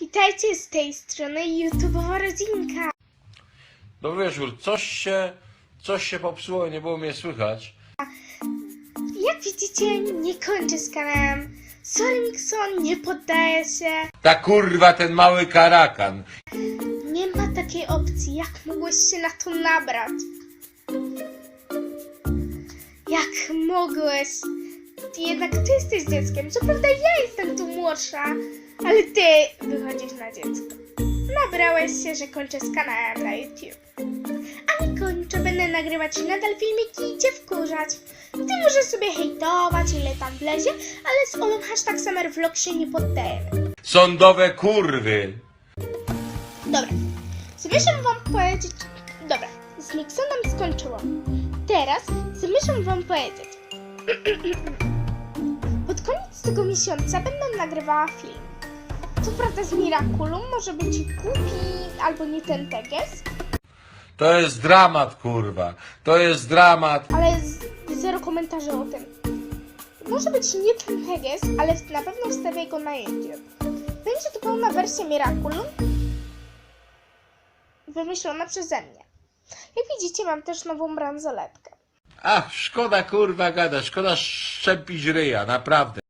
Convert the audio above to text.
Witajcie z tej strony YouTube'owa rodzinka. Dobry wieczór. Coś się, coś się popsuło, nie było mnie słychać. Jak widzicie, nie kończę z kanałem. Sorry Mixon, nie poddaję się. Ta kurwa, ten mały karakan. Nie ma takiej opcji, jak mogłeś się na to nabrać? Jak mogłeś? Jednak ty jesteś dzieckiem. Co prawda ja jestem tu młodsza, ale ty wychodzisz na dziecko. Nabrałeś się, że kończę z kanałem na YouTube. A nie kończę, będę nagrywać nadal filmiki i cię wkurzać. Ty możesz sobie hejtować, ile tam wlezie, ale z Olą hashtag Summervlog się nie poddajemy. Sądowe kurwy. Dobra, zamierzam wam powiedzieć... Dobra, z Nixonem skończyłam. Teraz zamierzam wam powiedzieć. Pod koniec tego miesiąca będę nagrywała film. Co prawda z Miraculum, może być głupi albo nie ten teges, To jest dramat, kurwa. To jest dramat. ale z, zero komentarzy o tym. Może być nie ten teges, ale na pewno wstawię go na YouTube. Będzie to pełna wersja Miraculum, wymyślona przeze mnie. Jak widzicie, mam też nową bransoletkę. Ach, szkoda kurwa gada, szkoda szczepić ryja, naprawdę.